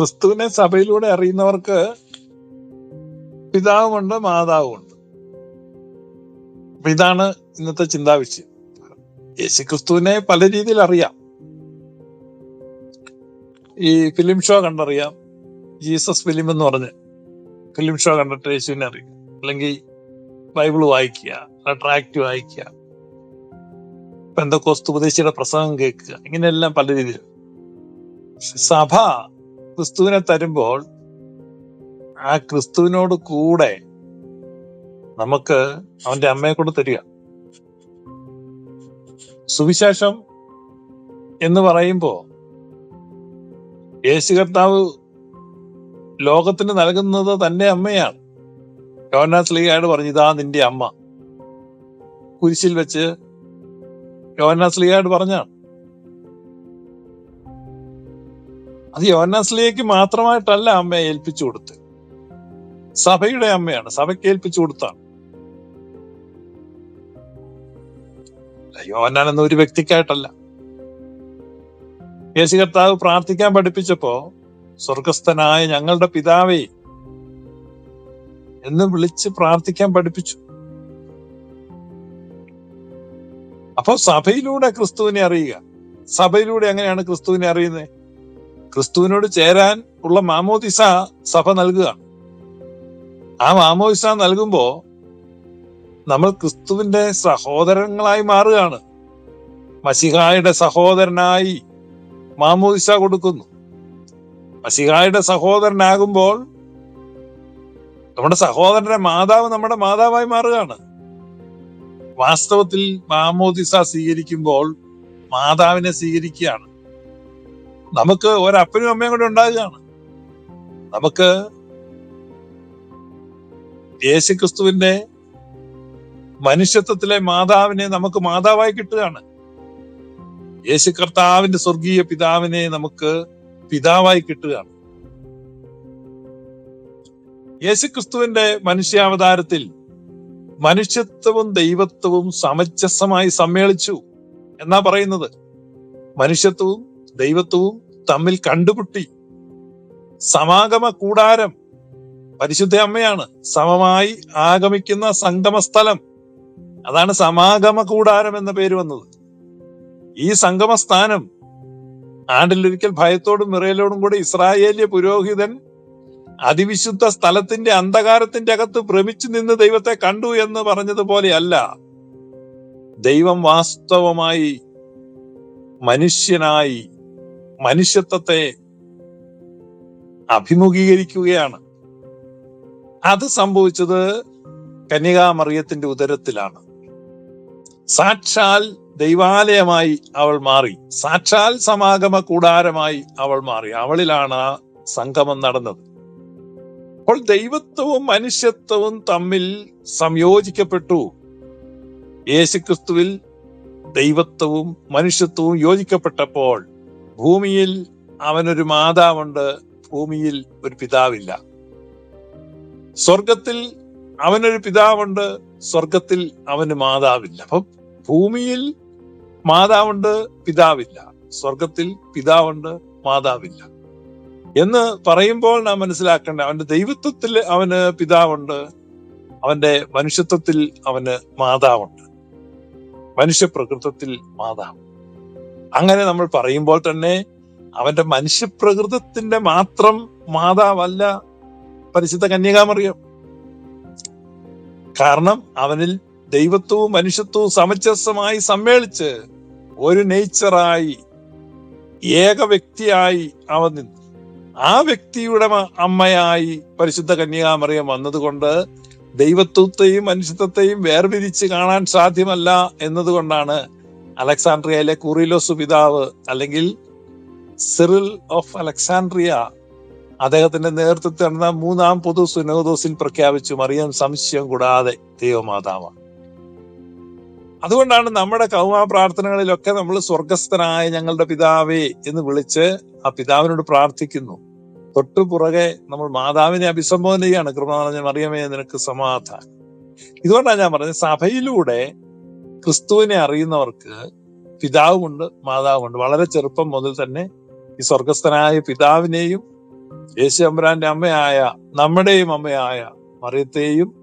ക്രിസ്തുവിനെ സഭയിലൂടെ അറിയുന്നവർക്ക് പിതാവുമുണ്ട് മാതാവുമുണ്ട്. ഇതാണ് ഇന്നത്തെ ചിന്താവിഷയം യേശു ക്രിസ്തുവിനെ പല രീതിയിൽ അറിയാം. ഈ ഫിലിം ഷോ കണ്ടറിയാം. ജീസസ് ഫിലിം എന്ന് പറഞ്ഞ് ഫിലിം ഷോ കണ്ടിട്ട് യേശുവിനെ അറിയാം. അല്ലെങ്കിൽ ബൈബിൾ വായിക്കുക അട്രാക്റ്റ് വായിക്കുക എന്തൊക്കെ ഉപദേശിയുടെ പ്രസംഗം കേൾക്കുക ഇങ്ങനെയെല്ലാം പല രീതിയിൽ സഭ ക്രിസ്തുവിനെ തരുമ്പോൾ ആ ക്രിസ്തുവിനോട് കൂടെ നമുക്ക് അവന്റെ അമ്മയെ കൊണ്ട് തരിക. സുവിശേഷം എന്ന് പറയുമ്പോ യേശു കർത്താവ് ലോകത്തിന് നൽകുന്നത് തന്റെ അമ്മയാണ്. യോനാസ് ലീഗായോട് പറഞ്ഞു ഇതാ നിന്റെ അമ്മ. കുരിശിൽ വെച്ച് യോനാസ് ലീഗായോട് പറഞ്ഞാണ് അത് യോനാസ്ലിയക്ക് മാത്രമായിട്ടല്ല അമ്മയെ ഏൽപ്പിച്ചു കൊടുത്ത്. സഭയുടെ അമ്മയാണ്. സഭയ്ക്ക് ഏൽപ്പിച്ചു കൊടുത്താണ്. യോനാൻ എന്ന ഒരു വ്യക്തിക്കായിട്ടല്ല. യേശു കർത്താവ് പ്രാർത്ഥിക്കാൻ പഠിപ്പിച്ചപ്പോ സ്വർഗസ്ഥനായ ഞങ്ങളുടെ പിതാവേ എന്ന് വിളിച്ച് പ്രാർത്ഥിക്കാൻ പഠിപ്പിച്ചു. അപ്പോ സഭയിലൂടെ ക്രിസ്തുവിനെ അറിയുക. സഭയിലൂടെ എങ്ങനെയാണ് ക്രിസ്തുവിനെ അറിയുന്നത്? ക്രിസ്തുവിനോട് ചേരാൻ ഉള്ള മാമോദിസ സഭ നൽകുക ആ മാമോദിസ നൽകുമ്പോ നമ്മൾ ക്രിസ്തുവിന്റെ സഹോദരങ്ങളായി മാറുകയാണ്. മസിഹായുടെ സഹോദരനായി മാമോദിസ കൊടുക്കുന്നു. മസിഹായുടെ സഹോദരനാകുമ്പോൾ നമ്മുടെ സഹോദരന്റെ മാതാവ് നമ്മുടെ മാതാവായി മാറുകയാണ്. വാസ്തവത്തിൽ മാമോദിസ സ്വീകരിക്കുമ്പോൾ മാതാവിനെ സ്വീകരിക്കുകയാണ്. നമുക്ക് ഒരപ്പനും അമ്മയും കൂടെ ഉണ്ടാകുകയാണ് നമുക്ക് യേശുക്രിസ്തുവിന്റെ മനുഷ്യത്വത്തിലെ മാതാവിനെ നമുക്ക് മാതാവായി കിട്ടുകയാണ്. യേശു കർത്താവിന്റെ സ്വർഗീയ പിതാവിനെ നമുക്ക് പിതാവായി കിട്ടുകയാണ്. യേശുക്രിസ്തുവിന്റെ മനുഷ്യാവതാരത്തിൽ മനുഷ്യത്വവും ദൈവത്വവും സമഞ്ജസമായി സമ്മേളിച്ചു എന്നാ പറയുന്നത്. മനുഷ്യത്വവും ദൈവത്വവും തമ്മിൽ കണ്ടുമുട്ടി. സമാഗമ കൂടാരം. പരിശുദ്ധ അമ്മയാണ് സമമായി ആഗമിക്കുന്ന സംഗമ സ്ഥലം അതാണ് സമാഗമ കൂടാരം എന്ന പേര് വന്നത്. ഈ സംഗമ സ്ഥാനം ആണ്ടിലൊരിക്കൽ ഭയത്തോടും നിറയലോടും കൂടെ ഇസ്രായേലിയ പുരോഹിതൻ അതിവിശുദ്ധ സ്ഥലത്തിന്റെ അന്ധകാരത്തിന്റെ അകത്ത് ഭ്രമിച്ചു നിന്ന് ദൈവത്തെ കണ്ടു എന്ന് പറഞ്ഞതുപോലെയല്ല. ദൈവം വാസ്തവമായി മനുഷ്യനായി മനുഷ്യത്വത്തെ അഭിമുഖീകരിക്കുകയാണ്. അത് സംഭവിച്ചത് കന്യകാമറിയത്തിന്റെ ഉദരത്തിലാണ്. സാക്ഷാൽ ദൈവാലയമായി അവൾ മാറി. സാക്ഷാൽ സമാഗമ കൂടാരമായി അവൾ മാറി. അവളിലാണ് ആ സംഗമം നടന്നത്. അപ്പോൾ ദൈവത്വവും മനുഷ്യത്വവും തമ്മിൽ സംയോജിക്കപ്പെട്ടു. യേശുക്രിസ്തുവിൽ ദൈവത്വവും മനുഷ്യത്വവും യോജിക്കപ്പെട്ടപ്പോൾ ഭൂമിയിൽ അവനൊരു മാതാവുണ്ട് ഭൂമിയിൽ ഒരു പിതാവില്ല. സ്വർഗത്തിൽ അവനൊരു പിതാവുണ്ട് സ്വർഗത്തിൽ അവന് മാതാവില്ല. അപ്പം ഭൂമിയിൽ മാതാവുണ്ട് പിതാവില്ല. സ്വർഗത്തിൽ പിതാവുണ്ട് മാതാവില്ല. എന്ന് പറയുമ്പോൾ നാം മനസ്സിലാക്കേണ്ട അവന്റെ ദൈവത്വത്തിൽ അവന് പിതാവുണ്ട് അവന്റെ മനുഷ്യത്വത്തിൽ അവന് മാതാവുണ്ട്. മനുഷ്യപ്രകൃതത്തിൽ മാതാവുണ്ട് മാതാവ്. അങ്ങനെ നമ്മൾ പറയുമ്പോൾ തന്നെ അവന്റെ മനുഷ്യപ്രകൃതത്തിന്റെ മാത്രം മാതാവല്ല പരിശുദ്ധ കന്യകാമറിയം. കാരണം അവനിൽ ദൈവത്വവും മനുഷ്യത്വവും സമഞ്ജസമായി സമ്മേളിച്ച് ഒരു നേച്ചറായി ഏക വ്യക്തിയായി അവൻ നിന്നു. ആ വ്യക്തിയുടെ അമ്മയായി പരിശുദ്ധ കന്യകാമറിയം വന്നതുകൊണ്ട് ദൈവത്വത്തെയും മനുഷ്യത്വത്തെയും വേർതിരിച്ച് കാണാൻ സാധ്യമല്ല എന്നതുകൊണ്ടാണ് അലക്സാണ്ട്രിയയിലെ കുറിലോസ് പിതാവ് അല്ലെങ്കിൽ സിറിൽ ഓഫ് അലക്സാണ്ട്രിയ അദ്ദേഹത്തിന്റെ നേതൃത്വത്തിൽ നടന്ന മൂന്നാം പൊതു സുനോദോസിൽ പ്രഖ്യാപിച്ചു മറിയം സംശയം കൂടാതെ ദൈവമാതാവ. അതുകൊണ്ടാണ് നമ്മുടെ കൗമാ പ്രാർത്ഥനകളിലൊക്കെ നമ്മൾ സ്വർഗസ്ഥനായ ഞങ്ങളുടെ പിതാവേ എന്ന് വിളിച്ച് ആ പിതാവിനോട് പ്രാർത്ഥിക്കുന്നു. തൊട്ടു പുറകെ നമ്മൾ മാതാവിനെ അഭിസംബോധന ചെയ്യാണ് കൃപ മറിയമേ നിനക്ക് സമാധാനം. ഇതുകൊണ്ടാണ് ഞാൻ പറഞ്ഞത് സഭയിലൂടെ ക്രിസ്തുവിനെ അറിയുന്നവർക്ക് പിതാവുമുണ്ട് മാതാവുമുണ്ട് വളരെ ചെറുപ്പം മുതൽ തന്നെ ഈ സ്വർഗസ്ഥനായ പിതാവിനെയും യേശു അമ്പരാന്റെ അമ്മയായ നമ്മുടെയും അമ്മയായ മറിയത്തെയും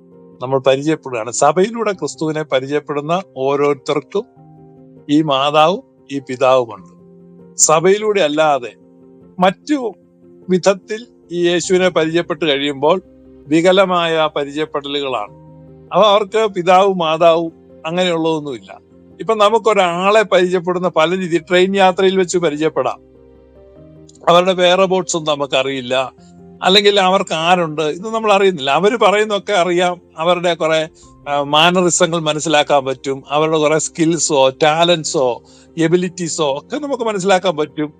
നമ്മൾ പരിചയപ്പെടുകയാണ്. സഭയിലൂടെ ക്രിസ്തുവിനെ പരിചയപ്പെടുന്ന ഓരോരുത്തർക്കും ഈ മാതാവും ഈ പിതാവുമുണ്ട്. സഭയിലൂടെ അല്ലാതെ മറ്റു വിധത്തിൽ ഈ യേശുവിനെ പരിചയപ്പെട്ട് കഴിയുമ്പോൾ വികലമായ പരിചയപ്പെടലുകളാണ്. അപ്പൊ അവർക്ക് പിതാവും മാതാവും അങ്ങനെയുള്ളതൊന്നുമില്ല. ഇപ്പൊ നമുക്കൊരാളെ പരിചയപ്പെടുന്ന പല രീതി ട്രെയിൻ യാത്രയിൽ വെച്ച് പരിചയപ്പെടാം. അവരുടെ വേറെ ബോട്ട്സ് ഒന്നും നമുക്കറിയില്ല. അല്ലെങ്കിൽ അവർക്ക് ആരുണ്ട്? ഇത് നമ്മൾ അറിയുന്നില്ല. അവർ പറയുന്നൊക്കെ അറിയാം. അവരുടെ കുറെ മാനറിസങ്ങൾ മനസ്സിലാക്കാൻ പറ്റും. അവരുടെ കുറെ സ്കിൽസോ ടാലൻസോ എബിലിറ്റീസോ ഒക്കെ നമുക്ക് മനസ്സിലാക്കാൻ പറ്റും.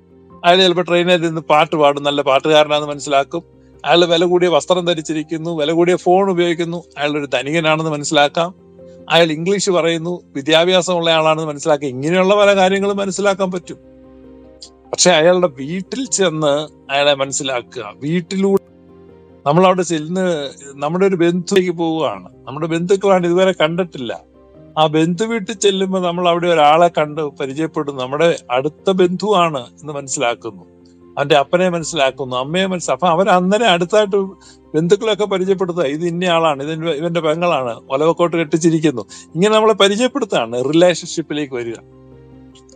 അയാൾ ചിലപ്പോൾ ട്രെയിനിൽ നിന്ന് പാട്ട് പാടും. നല്ല പാട്ടുകാരനാണെന്ന് മനസ്സിലാക്കും. അയാൾ വില കൂടിയ വസ്ത്രം ധരിച്ചിരിക്കുന്നു. വില കൂടിയ ഫോൺ ഉപയോഗിക്കുന്നു. അയാളൊരു ധനികനാണെന്ന് മനസ്സിലാക്കാം. അയാൾ ഇംഗ്ലീഷ് പറയുന്നു വിദ്യാഭ്യാസമുള്ള ആളാണെന്ന് മനസ്സിലാക്കുക ഇങ്ങനെയുള്ള പല കാര്യങ്ങളും മനസ്സിലാക്കാൻ പറ്റും. പക്ഷെ അയാളുടെ വീട്ടിൽ ചെന്ന് അയാളെ മനസ്സിലാക്കുക. വീട്ടിലൂടെ നമ്മൾ അവിടെ ചെല്ലുന്ന നമ്മുടെ ഒരു ബന്ധുവിലേക്ക് പോവുകയാണ്. നമ്മുടെ ബന്ധുക്കളാണ് ഇതുവരെ കണ്ടിട്ടില്ല. ആ ബന്ധു വീട്ടിൽ ചെല്ലുമ്പോൾ നമ്മൾ അവിടെ ഒരാളെ കണ്ട് പരിചയപ്പെടുന്നു. നമ്മുടെ അടുത്ത ബന്ധുവാണ് എന്ന് മനസ്സിലാക്കുന്നു. അവന്റെ അപ്പനെ മനസ്സിലാക്കുന്നു. അമ്മയെ മനസ്സിലാക്കും അപ്പൊ അവർ അന്നേരം അടുത്തായിട്ട് ബന്ധുക്കളൊക്കെ പരിചയപ്പെടുത്തുക. ഇത് ഇന്ന ആളാണ് ഇത് ഇവന്റെ പെങ്ങളാണ് ഒലവക്കോട്ട് കെട്ടിച്ചിരിക്കുന്നു. ഇങ്ങനെ നമ്മളെ പരിചയപ്പെടുത്താണ് റിലേഷൻഷിപ്പിലേക്ക് വരിക.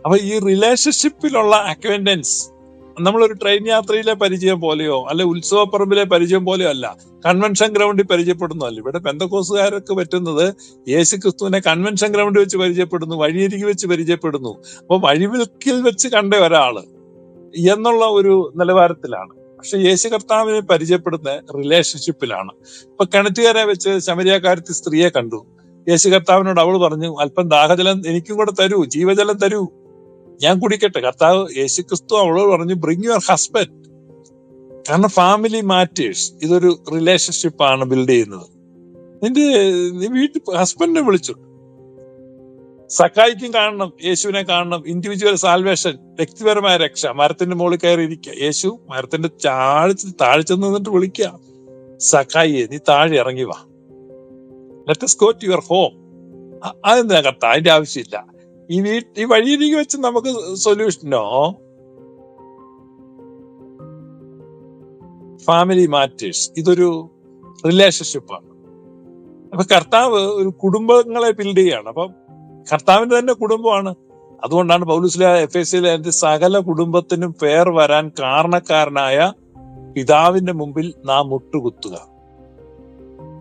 അപ്പൊ ഈ റിലേഷൻഷിപ്പിലുള്ള അക്വന്റൻസ് നമ്മളൊരു ട്രെയിൻ യാത്രയിലെ പരിചയം പോലെയോ അല്ലെ ഉത്സവപ്പറമ്പിലെ പരിചയം പോലെയോ അല്ല കൺവെൻഷൻ ഗ്രൗണ്ടിൽ പരിചയപ്പെടുന്നതല്ല. ഇവിടെ പെന്തക്കോസുകാരൊക്കെ പറ്റുന്നത് യേശു ക്രിസ്തുവിനെ കൺവെൻഷൻ ഗ്രൗണ്ടിൽ വെച്ച് പരിചയപ്പെടുന്നു വഴിയരികി വെച്ച് പരിചയപ്പെടുന്നു. അപ്പൊ വഴിവിൽക്കിൽ വെച്ച് കണ്ട ഒരാൾ എന്നുള്ള ഒരു നിലവാരത്തിലാണ്. പക്ഷെ യേശു കർത്താവിനെ പരിചയപ്പെടുന്ന റിലേഷൻഷിപ്പിലാണ് ഇപ്പൊ കിണറ്റുകാരെ വെച്ച് ശമരിയാക്കാരത്തി സ്ത്രീയെ കണ്ടു. യേശു കർത്താവിനോട് അവൾ പറഞ്ഞു അല്പം ദാഹജലം എനിക്കും കൂടെ തരൂ ജീവജലം തരൂ. ഞാൻ കുടിക്കട്ടെ. കർത്താവ് യേശു ക്രിസ്തു അവളോട് പറഞ്ഞു ബ്രിങ് യുവർ ഹസ്ബൻഡ് കാരണം ഫാമിലി മാറ്റേഴ്സ് ഇതൊരു റിലേഷൻഷിപ്പാണ് ബിൽഡ് ചെയ്യുന്നത്. നിന്റെ നീ വീട്ടിൽ ഹസ്ബൻഡിനെ വിളിച്ചു. സക്കായിക്കും കാണണം യേശുവിനെ കാണണം. ഇൻഡിവിജ്വൽ സാൽവേഷൻ വ്യക്തിപരമായ രക്ഷ. മരത്തിന്റെ മുകളിൽ കയറി ഇരിക്കുക. യേശു മരത്തിന്റെ താഴ്ച താഴ്ച നിന്നിട്ട് വിളിക്കുക. സക്കായി നീ താഴെ ഇറങ്ങി വാ. Let's go to your home അതെന്താ കർത്ത അതിന്റെ ആവശ്യമില്ല. ഈ വീട്ട് ഈ വഴിയിലേക്ക് വെച്ച് നമുക്ക് സൊല്യൂഷനോ ഫാമിലി മാറ്റേഴ്സ് ഇതൊരു റിലേഷൻഷിപ്പാണ് അപ്പൊ കർത്താവ് ഒരു കുടുംബങ്ങളെ ബിൽഡ് ചെയ്യാണ്. അപ്പം കർത്താവിന്റെ തന്നെ കുടുംബമാണ്. അതുകൊണ്ടാണ് പൗലുസ്ല എഫ് എസ് സിയിലെ സകല കുടുംബത്തിനും പേർ വരാൻ കാരണക്കാരനായ പിതാവിന്റെ മുമ്പിൽ നാം മുട്ടുകുത്തുക.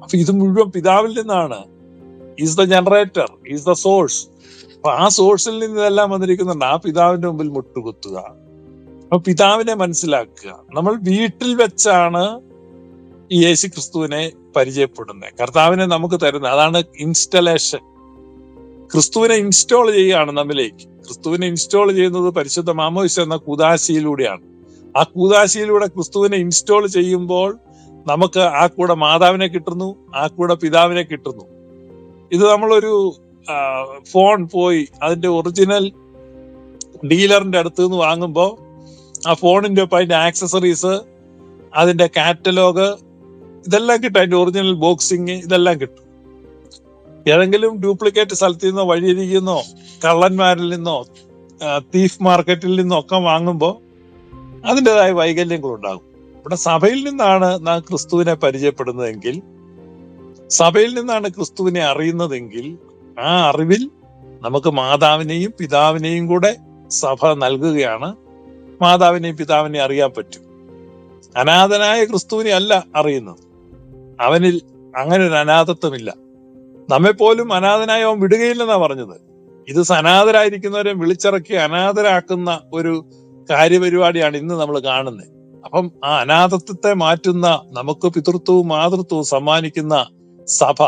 അപ്പൊ ഇത് മുഴുവൻ പിതാവിൽ നിന്നാണ്. Is the generator is the source അപ്പൊ ആ സോഴ്സിൽ നിന്ന് ഇതെല്ലാം വന്നിരിക്കുന്നുണ്ട്. ആ പിതാവിന്റെ മുമ്പിൽ മുട്ടുകുത്തുക. അപ്പൊ പിതാവിനെ മനസ്സിലാക്കുക. നമ്മൾ വീട്ടിൽ വെച്ചാണ് ഈ യേശു ക്രിസ്തുവിനെ പരിചയപ്പെടുന്നത്. കർത്താവിനെ നമുക്ക് തരുന്നത്. അതാണ് ഇൻസ്റ്റലേഷൻ ക്രിസ്തുവിനെ ഇൻസ്റ്റാൾ ചെയ്യുകയാണ് നമ്മിലേക്ക്. ക്രിസ്തുവിനെ ഇൻസ്റ്റാൾ ചെയ്യുന്നത് പരിശുദ്ധ മാമോയിസ് എന്ന കൂതാശിയിലൂടെയാണ്. ആ കൂതാശിയിലൂടെ ക്രിസ്തുവിനെ ഇൻസ്റ്റാൾ ചെയ്യുമ്പോൾ നമുക്ക് ആ കൂടെ മാതാവിനെ കിട്ടുന്നു ആ കൂടെ പിതാവിനെ കിട്ടുന്നു. ഇത് നമ്മളൊരു ഫോൺ പോയി അതിന്റെ ഒറിജിനൽ ഡീലറിന്റെ അടുത്ത് നിന്ന് വാങ്ങുമ്പോൾ ആ ഫോണിന്റെ ഒപ്പം അതിന്റെ ആക്സസറീസ് അതിന്റെ കാറ്റലോഗ് ഇതെല്ലാം കിട്ടും. അതിന്റെ ഒറിജിനൽ ബോക്സിങ് ഇതെല്ലാം കിട്ടും. ഏതെങ്കിലും ഡ്യൂപ്ലിക്കേറ്റ് സ്ഥലത്ത് നിന്നോ വഴിയിരിക്കുന്നോ കള്ളന്മാരിൽ നിന്നോ തീഫ് മാർക്കറ്റിൽ നിന്നോ ഒക്കെ വാങ്ങുമ്പോൾ അതിന്റെതായ വൈകല്യങ്ങളുണ്ടാകും ഇവിടെ സഭയിൽ നിന്നാണ് നാം ക്രിസ്തുവിനെ പരിചയപ്പെടുന്നതെങ്കിൽ സഭയിൽ നിന്നാണ് ക്രിസ്തുവിനെ അറിയുന്നതെങ്കിൽ ആ അറിവിൽ നമുക്ക് മാതാവിനെയും പിതാവിനെയും കൂടെ സഭ നൽകുകയാണ് മാതാവിനെയും പിതാവിനെയും അറിയാൻ പറ്റും. അനാഥനായ ക്രിസ്തുവിനെ അല്ല അറിയുന്നത്. അവനിൽ അങ്ങനെ ഒരു അനാഥത്വമില്ല. നമ്മെ പോലും അനാഥനായി അവൻ വിടുകയില്ലെന്നാ പറഞ്ഞത്. ഇത് സനാഥരായിരിക്കുന്നവരെ വിളിച്ചിറക്കി അനാഥരാക്കുന്ന ഒരു കാര്യപരിപാടിയാണ് ഇന്ന് നമ്മൾ കാണുന്നത്. അപ്പം ആ അനാഥത്വത്തെ മാറ്റുന്ന നമുക്ക് പിതൃത്വവും മാതൃത്വവും സമ്മാനിക്കുന്ന സഭ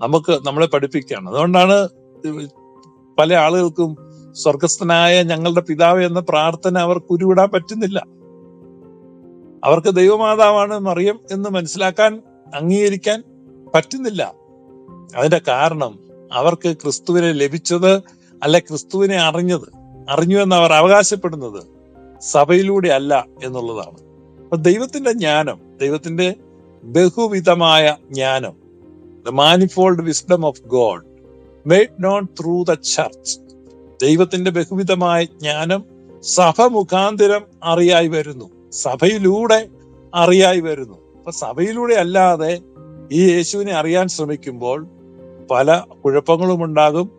നമുക്ക് നമ്മളെ പഠിപ്പിക്കുകയാണ്. അതുകൊണ്ടാണ് പല ആളുകൾക്കും സ്വർഗസ്ഥനായ ഞങ്ങളുടെ പിതാവ് എന്ന പ്രാർത്ഥന അവർക്ക് ഉരുവിടാൻ പറ്റുന്നില്ല. അവർക്ക് ദൈവമാതാവാണ് മറിയം എന്ന് മനസ്സിലാക്കാൻ അംഗീകരിക്കാൻ പറ്റുന്നില്ല. അതിന്റെ കാരണം അവർക്ക് ക്രിസ്തുവിനെ ലഭിച്ചത് അല്ലെ ക്രിസ്തുവിനെ അറിഞ്ഞത് അറിഞ്ഞു എന്ന് അവർ അവകാശപ്പെടുന്നത് സഭയിലൂടെ അല്ല എന്നുള്ളതാണ്. അപ്പൊ ദൈവത്തിന്റെ ജ്ഞാനം ദൈവത്തിന്റെ ബഹുവിധമായ ജ്ഞാനം the manifold wisdom of God made known through the church ദൈവത്തിന്റെ ബഹുവിധമായ ജ്ഞാനം സഭ മുഖാന്തരം അറിയായി വരുന്നു. സഭയിലൂടെ അറിയായി വരുന്നു. അപ്പൊ സഭയിലൂടെ അല്ലാതെ ഈ യേശുവിനെ അറിയാൻ ശ്രമിക്കുമ്പോൾ പല കുഴപ്പങ്ങളും ഉണ്ടാകും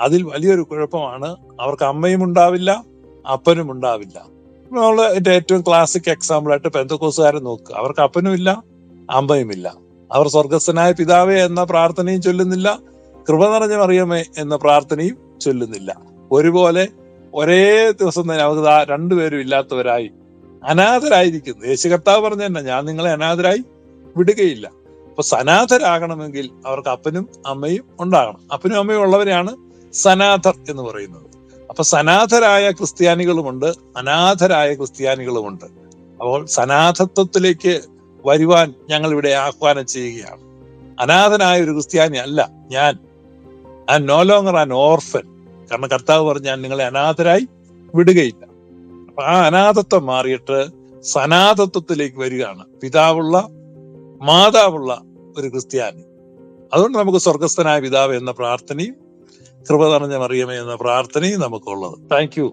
അതിൽ വലിയൊരു കുഴപ്പമാണ്. അവർക്ക് അമ്മയും ഉണ്ടാവില്ല അപ്പനും ഉണ്ടാവില്ല. നമ്മൾ ഏറ്റവും ക്ലാസിക് എക്സാമ്പിൾ ആയിട്ട് പെന്തക്കോസുകാരെ നോക്കുക അവർക്ക് അപ്പനും ഇല്ല അമ്മയുമില്ല അവർ സ്വർഗസ്ഥനായ പിതാവേ എന്ന പ്രാർത്ഥനയും ചൊല്ലുന്നില്ല കൃപ നിറഞ്ഞ മറിയമേ എന്ന പ്രാർത്ഥനയും ചൊല്ലുന്നില്ല. ഒരുപോലെ ഒരേ ദിവസം തന്നെ അവർക്ക് രണ്ടുപേരും ഇല്ലാത്തവരായി. അനാഥരായിരിക്കുന്നു. യേശു കർത്താവ് പറഞ്ഞ തന്നെ ഞാൻ നിങ്ങളെ അനാഥരായി വിടുകയില്ല. അപ്പൊ സനാഥരാകണമെങ്കിൽ അവർക്ക് അപ്പനും അമ്മയും ഉണ്ടാകണം. അപ്പനും അമ്മയും ഉള്ളവരെയാണ് സനാഥർ എന്ന് പറയുന്നത്. അപ്പൊ സനാഥരായ ക്രിസ്ത്യാനികളുമുണ്ട് അനാഥരായ ക്രിസ്ത്യാനികളുമുണ്ട്. അപ്പോൾ സനാഥത്വത്തിലേക്ക് വരുവാൻ ഞങ്ങൾ ഇവിടെ ആഹ്വാനം ചെയ്യുകയാണ്. അനാഥനായ ഒരു ക്രിസ്ത്യാനി അല്ല ഞാൻ. I no longer an orphan കാരണം കർത്താവ് പറഞ്ഞ് ഞാൻ നിങ്ങളെ അനാഥരായി വിടുകയില്ല. അപ്പൊ ആ അനാഥത്വം മാറിയിട്ട് സനാഥത്വത്തിലേക്ക് വരികയാണ്. പിതാവുള്ള മാതാവുള്ള ഒരു ക്രിസ്ത്യാനി. അതുകൊണ്ട് നമുക്ക് സ്വർഗസ്ഥനായ പിതാവ് എന്ന പ്രാർത്ഥനയും കൃപ നിറഞ്ഞ മറിയമേ എന്ന പ്രാർത്ഥനയും നമുക്കുള്ളത്. Thank you